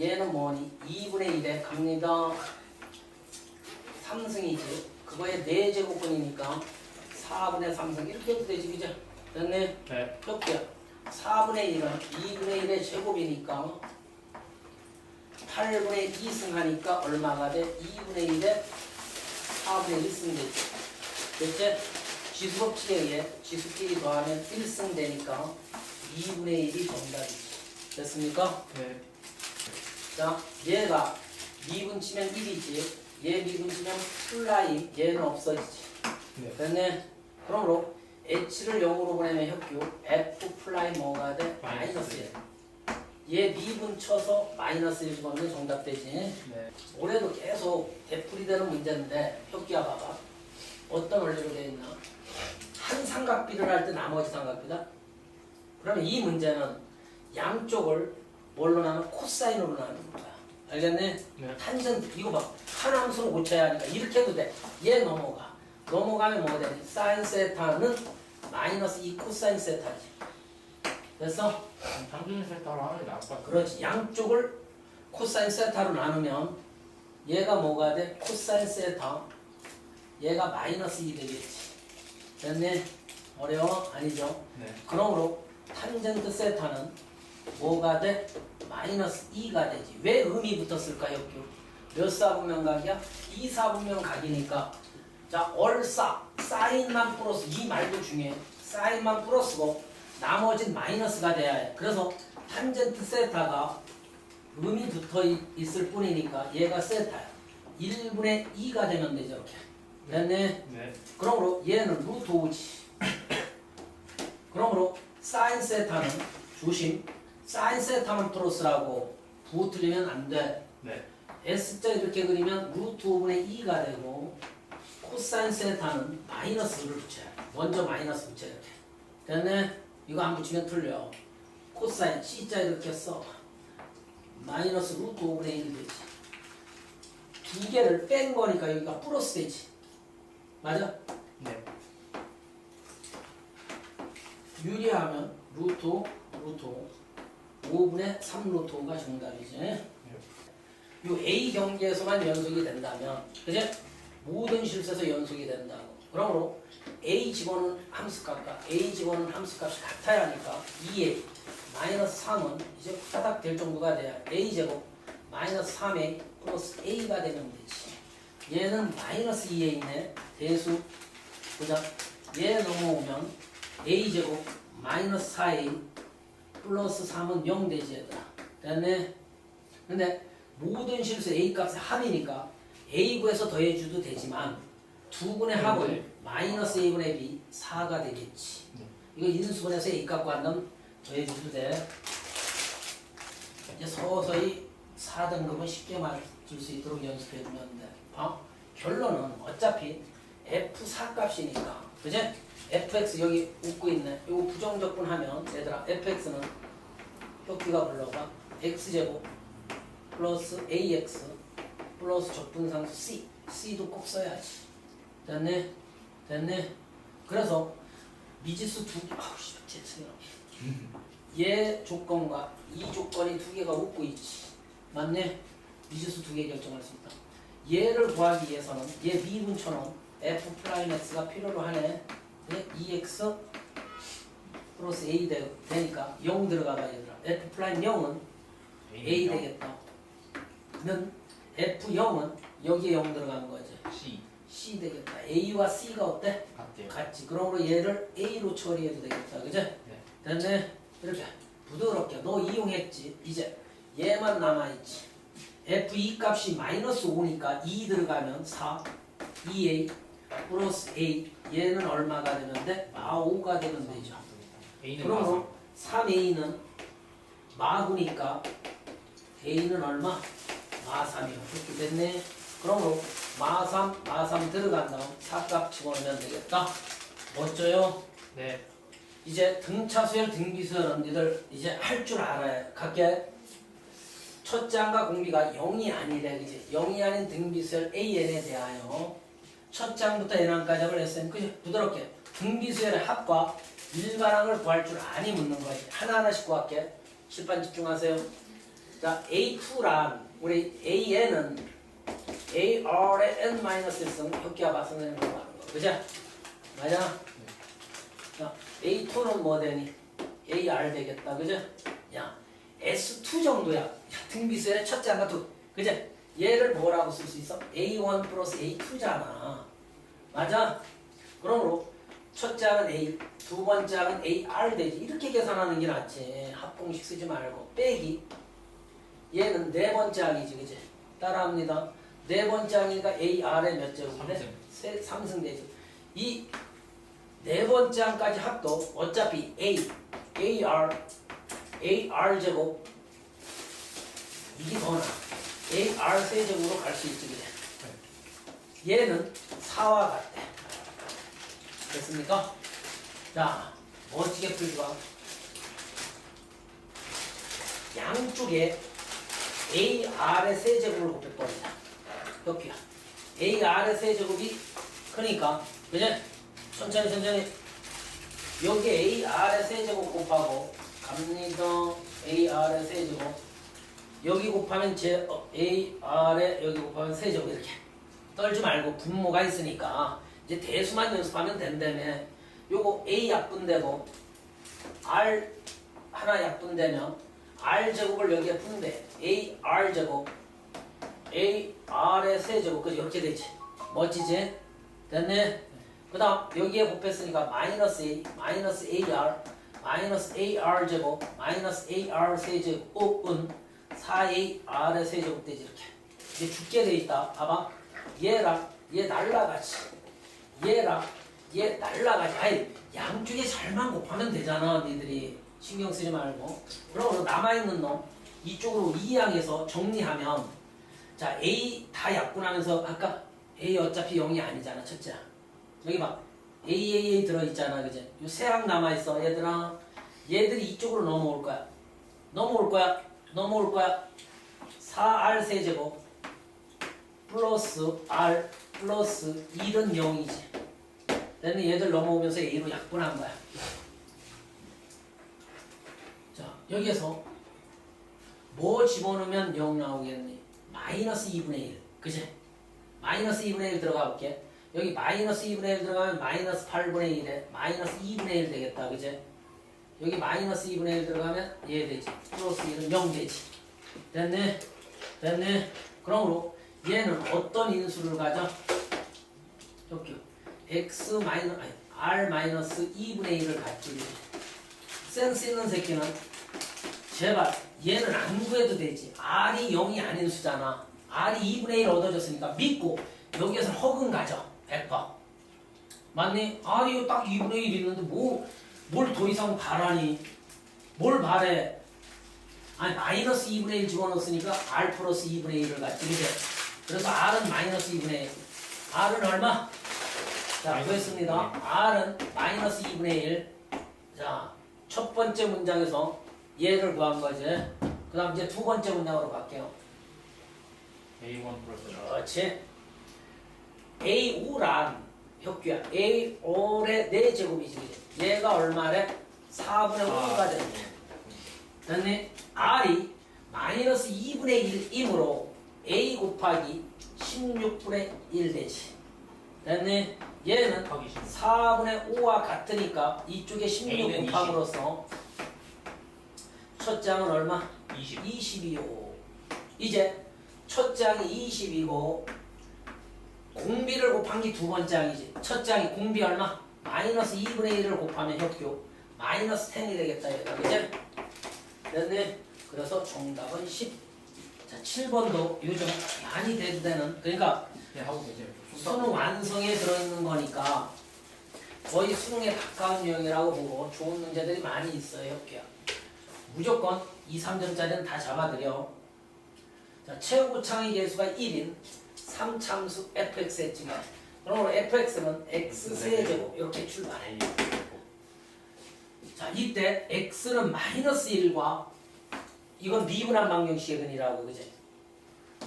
얘는 뭐니? 2분의 1에 갑니다. 3승이지. 그거에 4제곱분이니까 4분의 3승. 이렇게 해도 되지, 그죠? 됐네? 네. 몇개야? 4분의 1은 2분의 1의 제곱이니까 8분의 2승 하니까 얼마가 돼? 2분의 1에 4분의 1승 되지. 됐지? 지수법칙에 의해 지수끼리 더하면 1승 되니까 2분의 1이 정답이지. 됐습니까? 네. 자, 얘가 미분 치면 1이지. 얘 미분 치면 플라이, 얘는 없어지지. 네. 됐네. 그러므로 h를 0으로 보내면 혁규 f 플라이 뭐가 돼? 마이너스 1. 얘 미분 쳐서 마이너스 1 집어넣으면 정답 되지. 네. 올해도 계속 되풀이 되는 문제인데 혁기야 봐봐. 어떤 원리로 되어 있나? 한 삼각비를 할 때 나머지 삼각비다. 그러면 이 문제는 양쪽을 뭘로 나누면 코사인으로 나누는 거야. 알겠네? 네. 탄젠트 이거 봐. 한 함수로 고쳐야 하니까 이렇게 해도 돼. 얘 넘어가. 넘어가면 뭐가 되니? 사인 세타는 마이너스 2 코사인 세타지. 됐어? 평균 세타로 하는 게 나을 것. 그렇지. 양쪽을 코사인 세타로 나누면 얘가 뭐가 돼? 코사인 세타. 얘가 마이너스 2 되겠지. 됐네? 어려워? 아니죠? 네. 그러므로 탄젠트 세타는 뭐가 돼? 마이너스 2가 되지. 왜 음이 붙었을까, 역규? 몇 사분면 각이야? 2 사분면 각이니까. 자, 얼싸. 사인만 플러스, 이 말도 중요해. 사인만 플러스고, 나머진 마이너스가 돼야 해. 그래서 탄젠트 세타가 음이 붙어 있- 있을 뿐이니까 얘가 세타야. 1분의 2가 되면 되죠, 이렇게. 됐네? 네. 그러므로 얘는 루트 5지. 그러므로 사인 세타는 조심. 사인 세타만 플러스라고 부호 틀리면 안 돼. 네. S자 이렇게 그리면 루트 5분의 2가 되고 코사인 세타는 마이너스를 붙여야 돼. 먼저 마이너스 붙여야 돼. 됐네? 이거 안 붙이면 틀려. 코사인 C자 이렇게 써. 마이너스 루트 5분의 1 되지. 두 개를 뺀 거니까 여기가 플러스 되지. 맞아? 네. 유리하면 루트 루트 5분의 3 루트 5가 정답이지. 요 A 경계에서만 연속이 된다면, 그제? 모든 실수에서 연속이 된다고. 그러므로 A 직원은 함수값과 A 직원은 함수값이 같아야 하니까 2A 마이너스 3은 이제 후다닥 될 정도가 돼야 A 제곱 마이너스 3A 플러스 A가 되면 되지. 얘는 마이너스 2A네. 대수 보자. 얘 넘어오면 A 제곱 마이너스 4A 플러스 3은 0 되지 얘들아. 됐네? 근데 모든 실수 A 값의 합이니까 A구에서 더해줘도 되지만 두 분의 합은 네. 마이너스 A분의 B 4가 되겠지. 네. 이거 인수분해서 A 값 관점 더해줘도 돼. 이제 서서히 4등급은 쉽게 맞을 수 있도록 연습해주면 돼. 어? 결론은 어차피 F4 값이니까 그제? Fx 여기 웃고 있네. 이거 부정적분 하면 얘들아 fx는 혁기가 불러봐. x제곱 플러스 ax 플러스 적분상수 c c도 꼭 써야지. 됐네? 됐네? 그래서 미지수 두 개, 아우 씨, 제치나. 얘 조건과 이 조건이 두 개가 웃고 있지. 맞네? 미지수 두 개 결정할 수 있다. 얘를 구하기 위해서는 얘 미분처럼 f 프라임 x가 필요로 하네. 네? 2x 플러스 a 되, 되니까 0 들어가봐 얘들아. f 프라임 0은 a 되겠다. 는 f0은 여기에 0 들어가는 거지. C. c 되겠다. a와 c가 어때? 같대요. 같지. 그러므로 얘를 a로 처리해도 되겠다. 그제? 네. 됐네. 이렇게 부드럽게 너 이용했지. 이제 얘만 남아있지. F2 값이 마이너스 5니까 2 들어가면 4, 2A 플러스 A 얘는 얼마가 되면 돼? 마 5가 되면 되죠. A는 그러므로 3A는 마9니까 A는 얼마? 마3이요. 그렇게 됐네. 그러므로 마3, 마3 들어간 다음 4값 집어넣으면 되겠다. 멋져요? 네. 이제 등차수열 등비수열은 니들 이제 할 줄 알아야 갈게 첫째 항과 공비가 0이 아니래 그지 0이 아닌 등비수열 AN에 대하여 첫째 항부터 N항까지 합을 했으면 그지 부드럽게 등비수열의 합과 일반항 을 구할 줄 아니 묻는 거지 하나하나씩 구할게 칠판 집중하세요 자, A2란 우리 AN은 AR의 N-1승 혁기와 맞서는 걸로 하는 거. 그죠? 맞아? 자, A2는 뭐 되니? AR 되겠다. 그죠? 야, S2 정도야. 야, 등비수의 첫째 하나 두. 그죠? 얘를 뭐라고 쓸 수 있어? A1 플러스 A2잖아. 맞아? 그러므로 첫째 항은 A, 두 번째 항은 AR 되지. 이렇게 계산하는 게 낫지. 합공식 쓰지 말고. 빼기. 얘는 네 번째 항이지. 그지? 따라합니다. 네 번째 항이니까 AR의 몇 제곱인데? 삼승. 세, 삼승 되지. 이 네 번째 항까지 합도 어차피 A, AR, AR 제곱 이게 더 나아. AR 세제곱으로 갈 수 있지 그래. 얘는 4와 같대. 됐습니까? 자, 멋지게 풀죠. 양쪽에 AR의 세제곱을 곱해버리자. 여기야. AR의 세제곱이 크니까, 그죠? 천천히 천천히. 여기 AR의 세제곱 곱하고 갑니다. AR의 세제곱. 여기 곱하면 제 어, AR에 여기 곱하면 세제곱 이렇게. 떨지 말고 분모가 있으니까 이제 대수만 연습하면 된다며. 요거 A 약분되고 R 하나 약분되면 R 제곱을 여기에 푼대. A R 제곱 A R의 세제곱 그지 이렇게 되지. 멋지지? 됐네. 그 다음 여기에 곱했으니까 마이너스 A 마이너스 AR 마이너스 AR 제곱 마이너스 AR 세제곱 은 4AR의 세제곱 되지 이렇게. 이제 죽게 돼 있다. 봐봐. 얘랑 얘 날라가지. 얘랑 얘 날라가지. 아니 양쪽에 잘만 곱하면 되잖아. 니들이 신경 쓰지 말고. 그럼 남아있는 놈 이쪽으로 이항해서 정리하면 자 A 다 약분하면서 아까 A 어차피 0이 아니잖아. 첫째. 여기 봐. AAA 들어있잖아. 그지? 요세항 남아있어. 얘들아. 얘들이 이쪽으로 넘어올 거야. 넘어올 거야. 넘어올 거야. 4R 세제곱 플러스 R 플러스 1은 0이지. 얘는 얘들 넘어오면서 A로 약분한 거야. 자, 여기에서 뭐 집어넣으면 0 나오겠니? 마이너스 2분의 1. 그지? 마이너스 2분의 1 들어가 볼게. 여기 마이너스 2분의 1 들어가면 마이너스 8분의 1에 마이너스 2분의 1 되겠다. 그지? 여기 마이너스 2분의 1 들어가면 얘 되지. 플러스 1은 0 되지. 됐네? 됐네? 그러므로 얘는 어떤 인수를 가져? 여기 x 마이너 아니 r 마이너스 2분의 1을 갖지. 센스 있는 새끼는 제발 얘는 안 구해도 되지. r이 0이 아닌 수잖아. r이 2분의 1 얻어졌으니까 믿고 여기에서 허근 가져. 100%. 맞니? r이 딱 2분의 1 있는데 뭐 뭘 더 이상 바라니? 뭘 바래? 아니 마이너스 2분의 1 집어넣었으니까 r 플러스 2분의 1을 갖지 그죠? 그래서 r은 마이너스 2분의 1 r은 얼마? 자 구했습니다 r은 마이너스 2분의 1자첫 번째 문장에서 얘를 구한 거지 그 다음 이제 두 번째 문장으로 갈게요 A1 플러스 그렇지 A5란 혁규야 A5의 4제곱이지 얘가 얼마래? 4분의 5가 되는 거야 됐니? R이 마이너스 2분의 1이므로 A 곱하기 16분의 1 되지. 됐니? 얘는 하기 싫어. 4분의 5와 같으니까 이쪽에 16 A는 곱함으로써 첫 장은 얼마? 20. 20이요. 이제 첫 장이 20이고 공비를 곱한 게 두 번째 장이지. 첫 장이 공비 얼마? 마이너스 2분의 1을 곱하면 협교 마이너스 10이 되겠다 얘가 그지? 됐네. 그래서 정답은 10. 자 7번도 요즘 많이 대두되는 그러니까 네, 하고 계세요. 수능 완성에 들어있는 거니까 거의 수능에 가까운 유형이라고 보고 좋은 문제들이 많이 있어요 협기야 무조건 2, 3점짜리는 다 잡아드려 자 최고 창의 개수가 1인 3참수 fx의 찌개 그러므로 fx는 x 세제곱 이렇게 출발해 자 이때 x는 마이너스 1과 이건 미분한 방정식의 근이라고 그지?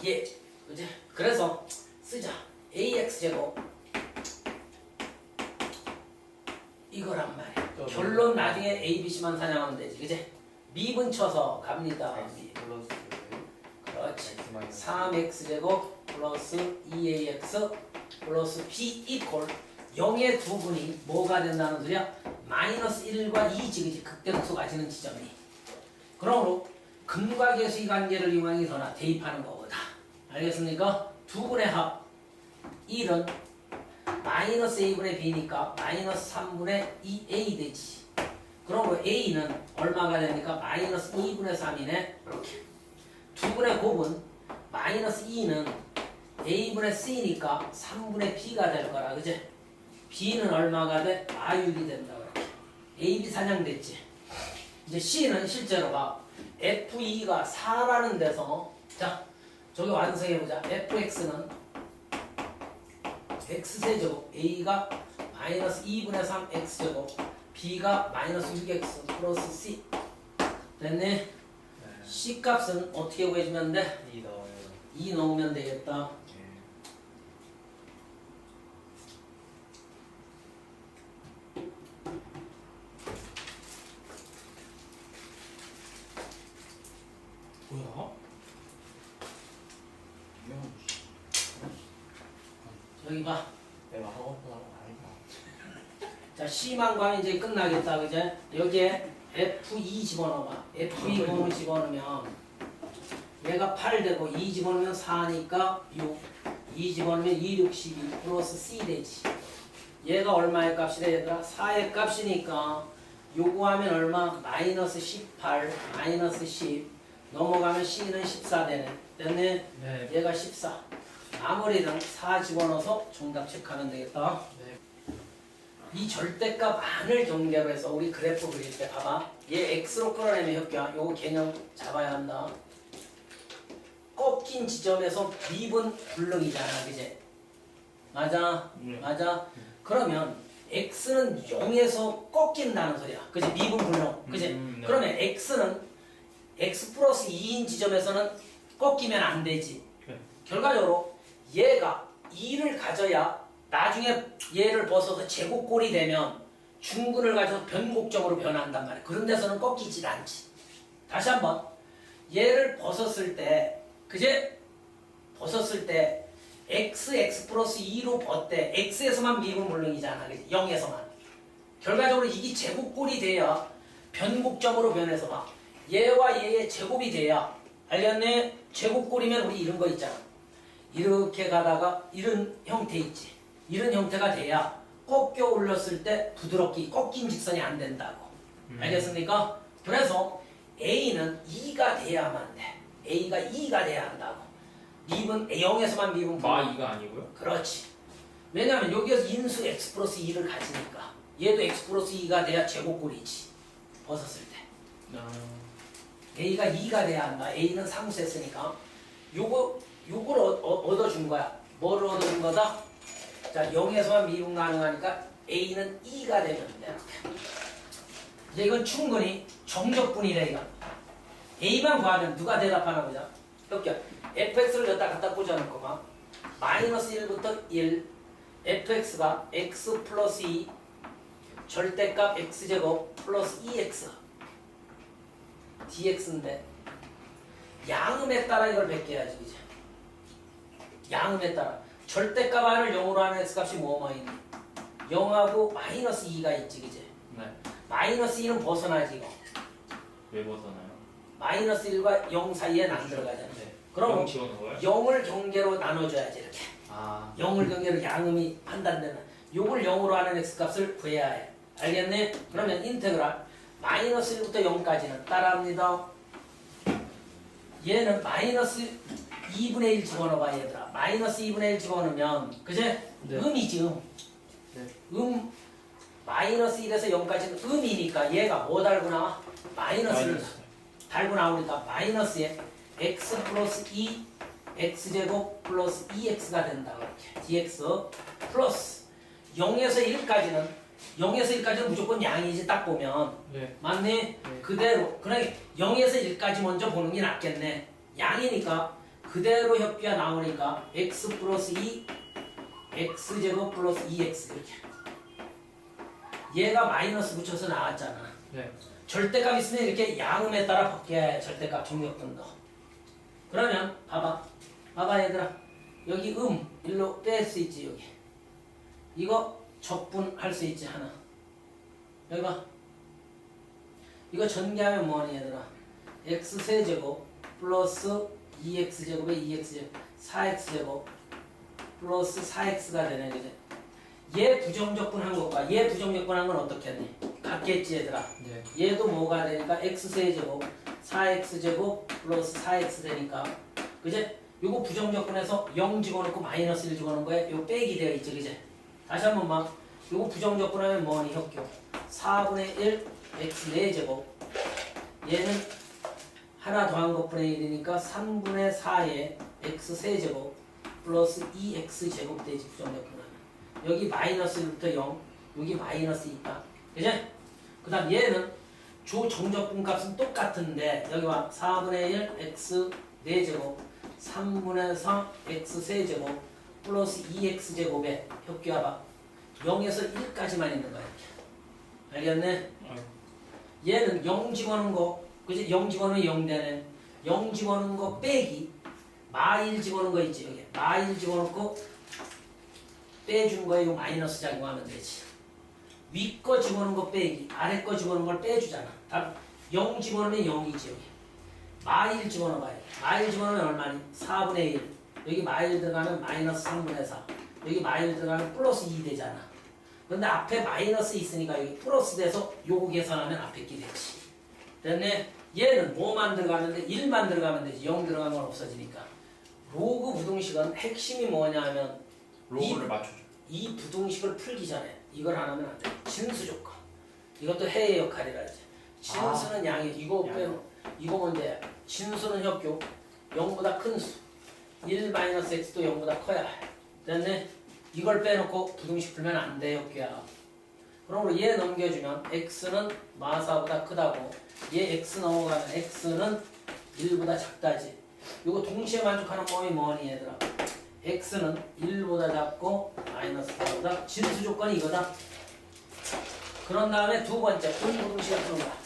예 그지? 그래서 쓰자. Ax 제곱 이거란 말이야. 또 결론 나중에 a, b, c만 사냥하면 되지 그지? 미분 쳐서 갑니다. 미. 플러스 3x제곱 플러스 2ax 플러스 b 이퀄 0의 두 분이 뭐가 된다는 소리야? 마이너스 1과 2 지 그지 극대극소 가지는 지점이 그러므로 근과 계수의 관계를 이용해서나 대입하는 거보다. 알겠습니까? 두 분의 합 1은 마이너스 a분의 b니까 마이너스 3분의 2a 되지. 그러므로 a는 얼마가 되니까? 마이너스 2분의 3이네. 이렇게. 두 분의 곱은 마이너스 2는 a분의 c니까 3분의 b가 될 거라 그지? b는 얼마가 돼? 마육이 된다 그렇게 a, b 사냥됐지 이제 c는 실제로 봐 f2가 4라는 데서 자 저기 완성해보자 fx는 x세제곱 a가 마이너스 2분의 3 x제곱 b가 마이너스 6x 플러스 c 됐네 네. c 값은 어떻게 구해주면 돼? 이 넣어요. 2 넣으면 되겠다 네. 뭐야? 이건 여기 봐. 내가 하고 싶은. 자, 구하면 이제 끝나겠다, 그제? 여기에 F2 집어넣어봐. F2 번호 집어넣으면 얘가 8 되고 2 집어넣으면 4니까 6. 2 집어넣으면 2, 6, 12 플러스 C 되지. 얘가 얼마의 값이래, 얘들아? 4의 값이니까 요구하면 얼마? 마이너스 18, 마이너스 10. 넘어가면 C는 14 되네. 됐네? 네. 얘가 14. 아무리든 4 집어넣어서 정답 체크하면 되겠다. 네. 이 절대값 안을 경계로 해서 우리 그래프 그릴 때 봐봐. 얘 x로 끌어내면 협기야. 요거 개념 잡아야 한다. 꺾인 지점에서 미분 불능이잖아, 그제? 맞아, 네. 맞아. 그러면 x는 0에서 꺾인다는 소리야. 그지? 미분 불능, 그지? 음, 네. 그러면 x는 x 플러스 2인 지점에서는 꺾이면 안 되지. 네. 결과적으로 얘가 2를 가져야 나중에 얘를 벗어서 제곱골이 되면 중근을 가져서 변곡점으로 변한단 말이야. 그런 데서는 꺾이질 않지. 다시 한번 얘를 벗었을 때 그제 벗었을 때 x x 플러스 2로 벗대 x에서만 미분 물능이잖아. 그지? 0에서만. 결과적으로 이게 제곱골이 돼야 변곡점으로 변해서 막 얘와 얘의 제곱이 돼야 알겠네? 제곱골이면 우리 이런 거 있잖아. 이렇게 가다가 이런 형태 있지. 이런 형태가 돼야 꺾여 올렸을 때 부드럽게 꺾인 직선이 안 된다고. 음. 알겠습니까? 그래서 A는 2가 돼야만 돼. A가 2가 돼야 한다고. 미분 0에서만 미분 마 2가 아니고요? 그렇지. 왜냐하면 여기에서 인수 x 플러스 2를 가지니까 얘도 x 플러스 2가 돼야 제곱꼴이지. 벗었을 때. 아, A가 2가 돼야 한다. A는 상수했으니까 요거 요걸 어, 어, 얻어준 거야. 뭐를 얻어준 거다? 자 0에서만 미분 가능하니까 A는 2가 되면 돼. 이제 이건 충분히 정적분이래 이거. A만 구하면 누가 대답하나 보자. 여기 fx를 여기다 갖다 꽂아놓고만 마이너스 1부터 1 fx가 x 플러스 2 절대값 x제곱 플러스 2x dx인데 양음에 따라 이걸 베껴야지 이제 양음에 따라 절대값 안을 0으로 하는 x값이 뭐뭐 있니 0하고 마이너스 2가 있지 그제 네. 마이너스 2는 벗어나지 이거 왜 벗어나요? 마이너스 1과 0 사이에는 안 들어가잖아 네. 그럼 영 집어넣어요? 0을 경계로 나눠줘야지 이렇게 아, 0을 경계로 양음이 판단되는 요걸 0으로 하는 x값을 구해야 해 알겠네? 그러면 인테그랄 마이너스 1부터 0까지는 따라합니다 얘는 마이너스 2분의 1 집어넣어봐 얘들아 마이너스 2분의 1 집어넣으면 그제? 네. 음이지 음. 네. 음 마이너스 1에서 0까지는 음이니까 얘가 뭐 달고 나와? 마이너스를 마이너스. 달고 나오니까 마이너스에 x 플러스 2 x제곱 플러스 2x가 된다 그렇게 dx 플러스 0에서 1까지는 0에서 1까지는 무조건 양이지 딱 보면 네. 맞네? 네. 그대로 그래 0에서 1까지 먼저 보는 게 낫겠네 양이니까 그대로 협비가 나오니까 x 플러스 2 x제곱 플러스 2x 이렇게. 얘가 마이너스 붙여서 나왔잖아. 네. 절대값 있으면 이렇게 양음에 따라 바뀌어야 해 절대값 정력분도 그러면 봐봐. 봐봐 얘들아. 여기 음 일로 뺄 수 있지 여기. 이거 적분할 수 있지 하나. 여기 봐. 이거 전개하면 뭐니 얘들아? x 세제곱 플러스 2x제곱에 2x제곱 4x제곱 플러스 4x가 되네 그지? 얘 부정적분 한 것과 얘 부정적분 한 건 어떻게 했니? 같겠지 얘들아. 네. 얘도 뭐가 되니까? X세제곱 4x제곱 플러스 4x 되니까. 그제 요거 부정적분해서 0 집어넣고 마이너스 1 집어넣은 거에 요 빼기 되어 있죠 그제 다시 한 번만. 요거 부정적분하면 뭐니? 혁교. 4분의 1 x 4제곱. 얘는 하나 더한 것분의 1이니까 3분의 4에 x 세제곱 플러스 2x 제곱 되지 부정적분하면 여기 마이너스 1부터 0 여기 마이너스 있다 그제 그 다음 얘는 조 정적분 값은 똑같은데 여기 와 4분의 1 x 4제곱 3분의 4 x 세제곱 플러스 2x 제곱에 혁기와봐. 0에서 1까지만 있는 거야 이렇게. 알겠네? 어, 얘는 0 집어넣은 거 그지? 0 집어넣으면 0 되네. 0 집어넣은 거 빼기. 마1 집어넣은 거 있지 여기. 마1 집어넣고 빼준 거에 요 마이너스 작용하면 되지. 위 거 집어넣은 거 빼기 아래 거 집어넣은 걸 빼주잖아. 답 0 집어넣으면 0이지 여기. 마1 집어넣어봐요. 마1 집어넣으면 얼마니? 4분의 1 여기 마1 들어가면 마이너스 3분의 4 여기 마1 들어가면 플러스 2 되잖아. 근데 앞에 마이너스 있으니까 여기 플러스 돼서 요거 계산하면 앞에 끼 되지. 됐네 얘는 뭐만 들어가는데 1만 들어가면 되지 0 들어가면 없어지니까 로그 부등식은 핵심이 뭐냐 하면 로고를 맞춰줘. 이 부등식을 풀기 전에 이걸 안 하면 안 돼. 진수 조건. 이것도 해의 역할이라 하지. 진수는 양이 이거 양. 빼놓. 이거 뭔데? 진수는 협교. 0보다 큰 수. 1 마이너스 x도 0보다 커야 해. 됐네? 이걸 빼놓고 부등식 풀면 안 돼, 협교야. 그러므로 얘 넘겨주면 x는 마사보다 크다고. 얘 x 넘어가면 x는 1보다 작다지. 이거 동시에 만족하는 범위 뭐니 얘들아? x는 1보다 작고 마이너스 4보다 진수 조건이 이거다. 그런 다음에 두 번째 분부등식을 푸는 거야.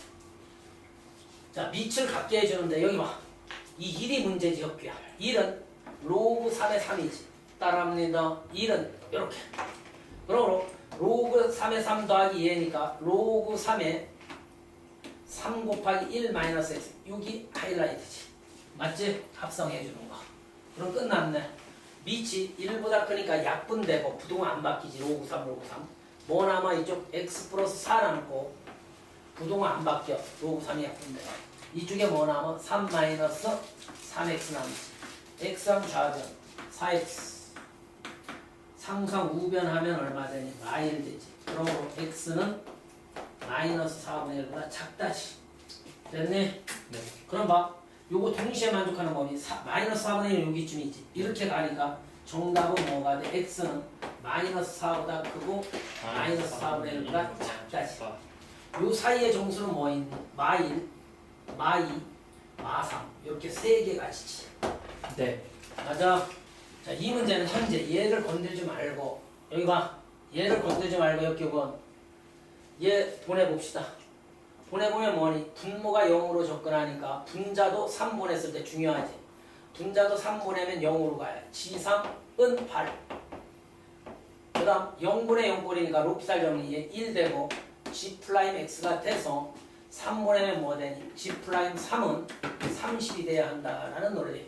자 밑을 갖게 해주는데 여기 봐. 이 1이 문제지 혁규야. 1은 로그 3의 3이지. 따라합니다. 1은 이렇게. 그러므로 로그 3의 3 더하기 2니까 로그 3의 3 곱하기 1 마이너스 x 6이 하이라이트지. 맞지? 합성해 주는 거. 그럼 끝났네. 밑이 1보다 크니까 약분되고 부동은 안 바뀌지 로그 3 로그 3. 뭐 남아 이쪽 x 플러스 4 남고 부동은 안 바뀌어 로그 3이 약분돼. 이쪽에 뭐 남아 3 마이너스 3x 남지. x랑 좌변 4x. 상상 우변하면 얼마 되니? 마일 되지. 그러므로 x는 마이너스 4분의 1보다 작다지. 됐니? 네. 그럼 봐. 요거 동시에 만족하는 범위 사- 마이너스 4분의 1 여기쯤 있지. 이렇게 가니까 정답은 뭐가 돼? x는 마이너스 4보다 크고 마이너스 4분의 1보다 작다지. 요 사이의 정수는 뭐 있니? 마1, 마2, 마3 이렇게 세 개가 지지. 네. 맞아. 자, 이 문제는 현재 얘를 건들지 말고 여기 봐. 얘를 건들지 말고 역격은 얘 보내봅시다. 보내보면 뭐니? 분모가 0으로 접근하니까 분자도 3 보냈을 때 중요하지. 분자도 3 보내면 0으로 가요. G3은 8. 그 다음 0분의 0꼴이니까 롭살 정리에 1 되고 G 프라임 X가 돼서 3 보내면 뭐 되니? G 프라임 3은 30이 돼야 한다라는 논리.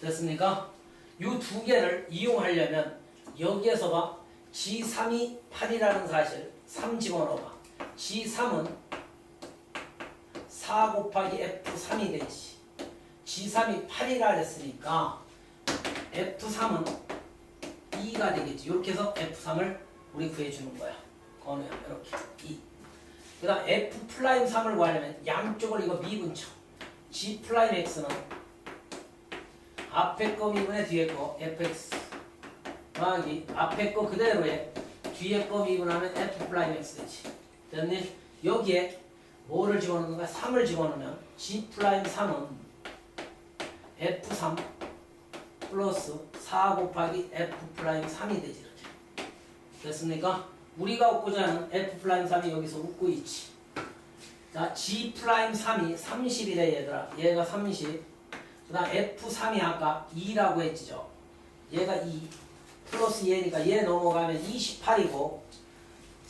됐습니까? 이 두 개를 이용하려면 여기에서 봐. G3이 8이라는 사실 3 집어넣어봐. G3은 4 곱하기 F3이 되지. G3이 8이라 그랬으니까 F3은 2가 되겠지. 이렇게 해서 F3을 우리 구해주는 거야. 건우야 이렇게 2. 그 다음 F 프라임 3을 구하려면 양쪽을 이거 미분쳐. G 프라임 X는 앞에 거 미분에 뒤에 거 fx 더하기 앞에 거 그대로 해 뒤에 거 미분하면 f 프라임 x 되지 됐니? 여기에 뭐를 집어넣는가? 3을 집어넣으면 g 프라임 3은 f3 플러스 4 곱하기 f 프라임 3이 되지 이렇게 됐습니까? 우리가 얻고자 하는 f 프라임 3이 여기서 웃고 있지 자 g 프라임 3이 30이래 얘들아 얘가 30 그 다음 F3이 아까 2라고 했지죠. 얘가 2 플러스 얘니까 얘 넘어가면 28이고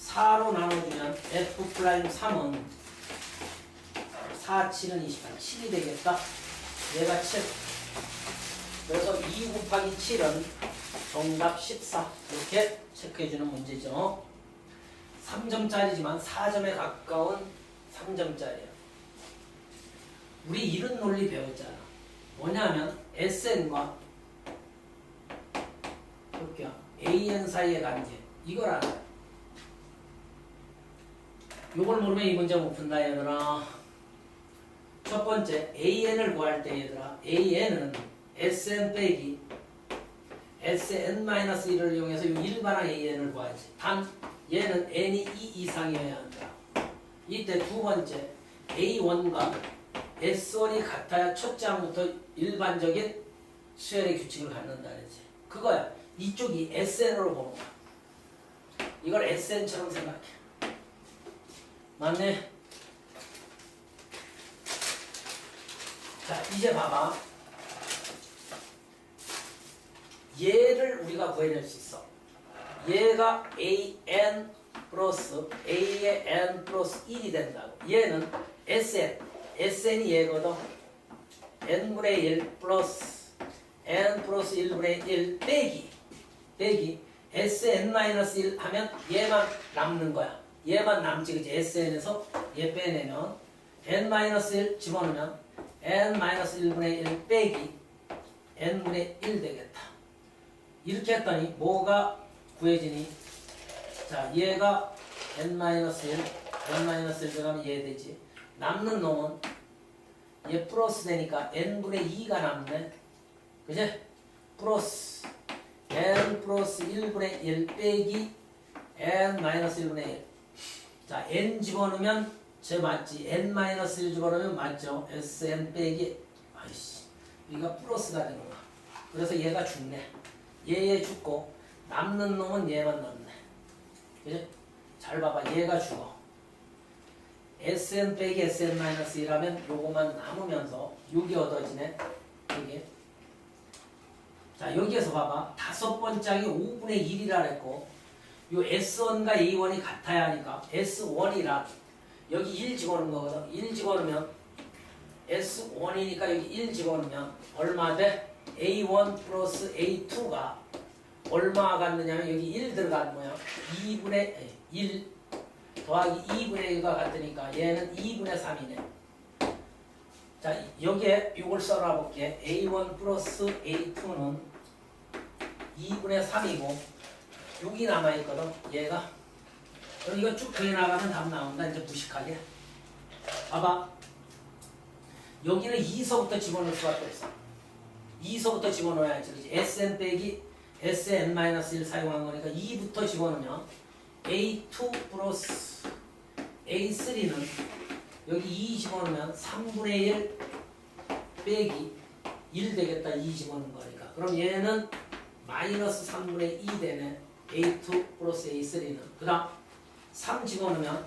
4로 나눠주면 F 프라임 3은 4, 7은 28, 7이 되겠다. 얘가 7. 그래서 2 곱하기 7은 정답 14. 이렇게 체크해주는 문제죠. 3점짜리지만 4점에 가까운 3점짜리야. 우리 이런 논리 배웠잖아. 뭐냐면 SN과 볼게요. AN 사이의 관계. 이걸 알아요. 요걸 모르면 이 문제 못 푼다 얘들아. 첫 번째 AN을 구할 때 얘들아. AN은 SN 빼기 SN-1을 이용해서 요 일반항 AN을 구하지. 단 얘는 N이 2 이상이어야 한다. 이때 두 번째 A1과 S1이 같아야 첫째 항부터 일반적인 수열의 규칙을 갖는다는 지 그거야. 이쪽이 SN으로 보는 거야. 이걸 SN처럼 생각해. 맞네? 자, 이제 봐봐. 얘를 우리가 구해낼 수 있어. 얘가 AN 플러스 A의 N 플러스 1이 된다고. 얘는 SN. SN이 얘거든. N분의 1 플러스 N 플러스 1분의 1 빼기. 빼기. SN-1 하면 얘만 남는 거야. 얘만 남지, 그지? SN에서 얘 빼내면 N-1 집어넣으면 N-1분의 1 빼기 N분의 1 되겠다. 이렇게 했더니 뭐가 구해지니? 자, 얘가 n-1, n-1 들어가면 얘 되지. 남는 놈은 얘 플러스 되니까 n분의 2가 남네. 그지? 플러스 n 플러스 1분의 1 빼기 n 마이너스 1분의 1. 자, n 집어넣으면 제 맞지. n-1 집어넣으면 맞죠. sn 빼기 아이씨. 이가 플러스가 되는 거야. 그래서 얘가 죽네. 얘얘 죽고 남는 놈은 얘만 남네. 그지? 잘 봐봐. 얘가 죽어. SN 빼기 SN 마이너스 1하면 요거만 남으면서 6이 얻어지네. 여기. 자, 여기에서 봐봐. 다섯 번째 항이 5분의 1이라 그랬고 요 S1과 A1이 같아야 하니까 S1이라 여기 1 집어넣은 거거든. 1 집어넣으면 S1이니까 여기 1 집어넣으면 얼마 돼? A1 플러스 A2가 얼마 같느냐면 여기 1 들어간 거야. 2분의 1 더하기 2분의 1과 같으니까 얘는 2분의 3이네. 자 여기에 이걸 써놔 볼게. A1 플러스 A2는 2분의 3이고 6이 남아있거든. 얘가 그럼 이거 쭉 더해 나가면 답 나온다. 이제 무식하게. 봐봐. 여기는 2서부터 집어넣을 수밖에 없어. 2서부터 집어넣어야지. 그렇지? SN 빼기 SN-1 사용한 거니까 2부터 집어넣으면 A2 플러스 A3는 여기 2 집어넣으면 3분의 1 빼기 1 되겠다. 2 집어넣은 거니까. 그럼 얘는 마이너스 3분의 2 되네. A2 플러스 A3는. 그 다음 3 집어넣으면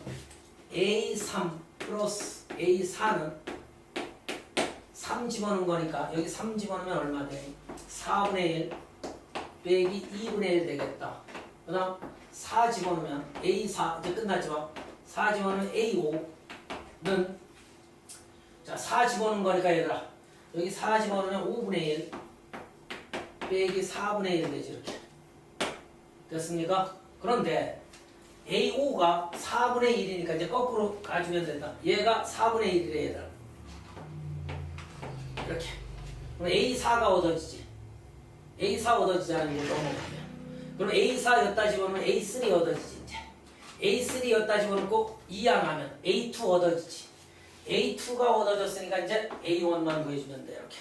A3 플러스 A4는 3 집어넣은 거니까 여기 3 집어넣으면 얼마 돼? 4분의 1 빼기 2분의 1 되겠다. 그 다음 4 집어넣으면 A4 이제 끝났죠? 4 집어넣으면 A5는 자, 4 집어넣은 거니까 얘들아 여기 4 집어넣으면 5분의 1 빼기 4분의 1 되지 이렇게 됐습니까? 그런데 A5가 4분의 1이니까 이제 거꾸로 가주면 된다. 얘가 4분의 1이래 얘들아 이렇게 그럼 A4가 얻어지지 A4 얻어지자는 걸 넘어가면 그럼 A4였다 집어넣으면 A3 얻어지지 이제. A3였다 집어넣고 이항하면 A2 얻어지지. A2가 얻어졌으니까 이제 A1만 구해주면 돼 이렇게.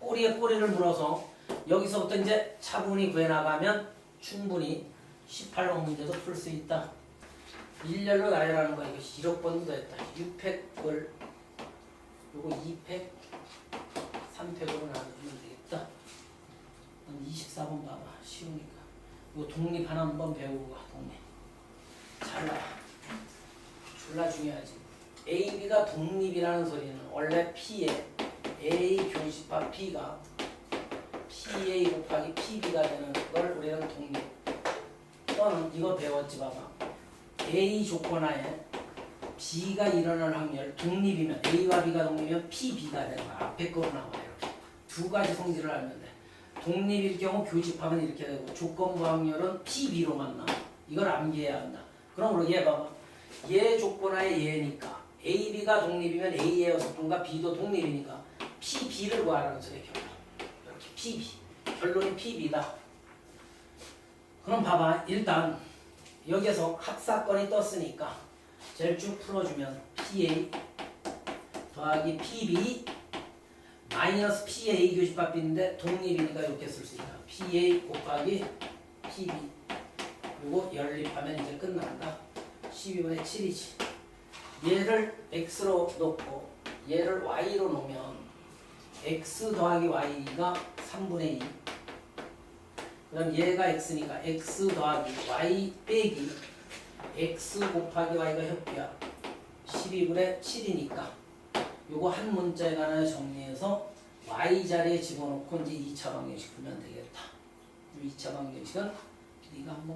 꼬리에 꼬리를 물어서 여기서부터 이제 차분히 구해나가면 충분히 18번 문제도 풀 수 있다. 일렬로 나열하는 거야. 이거 1억 번도 했다. 6팩을 요거 2팩 3팩으로 나누면 되겠다. 24번 봐봐. 쉬우니까 이거 독립 하나 한번 배우고 가 독립 잘 나와 졸라 중요하지. A, B가 독립이라는 소리는 원래 P에 A 교집합 B가 PA 곱하기 PB가 되는 걸 우리는 독립. 또는 이거 배웠지 봐봐. A 조건하에 B가 일어날 확률 독립이면 A와 B가 독립이면 PB가 되는 거야 앞에 거로 나와 이렇게. 두 가지 성질을 알면 돼 독립일 경우 교집합은 이렇게 되고 조건부 확률은 PB로만 나와 이걸 암기해야 한다. 그럼 얘 봐봐. 얘 조건하에 얘니까 A, B가 독립이면 A의 여섯분과 B도 독립이니까 PB를 구하라는 소리야 결론. 이렇게 PB 결론이 PB다. 그럼 봐봐. 일단 여기에서 합사건이 떴으니까 쟤를 쭉 풀어주면 PA 더하기 PB 마이너스 PA 교집합인데 독립이니까 이렇게 쓸 수 있다. PA 곱하기 PB 그리고 연립하면 이제 끝난다. 12분의 7이지. 얘를 x로 놓고 얘를 y로 놓으면 x 더하기 y가 3분의 2 그럼 얘가 x니까 x 더하기 y 빼기 x 곱하기 y가 협비야. 12분의 7이니까. 요거 한 문자에 관한 정리해서 y 자리에 집어넣고 이제 2차 방정식 풀면 되겠다. 2차 방정식은 네가 한번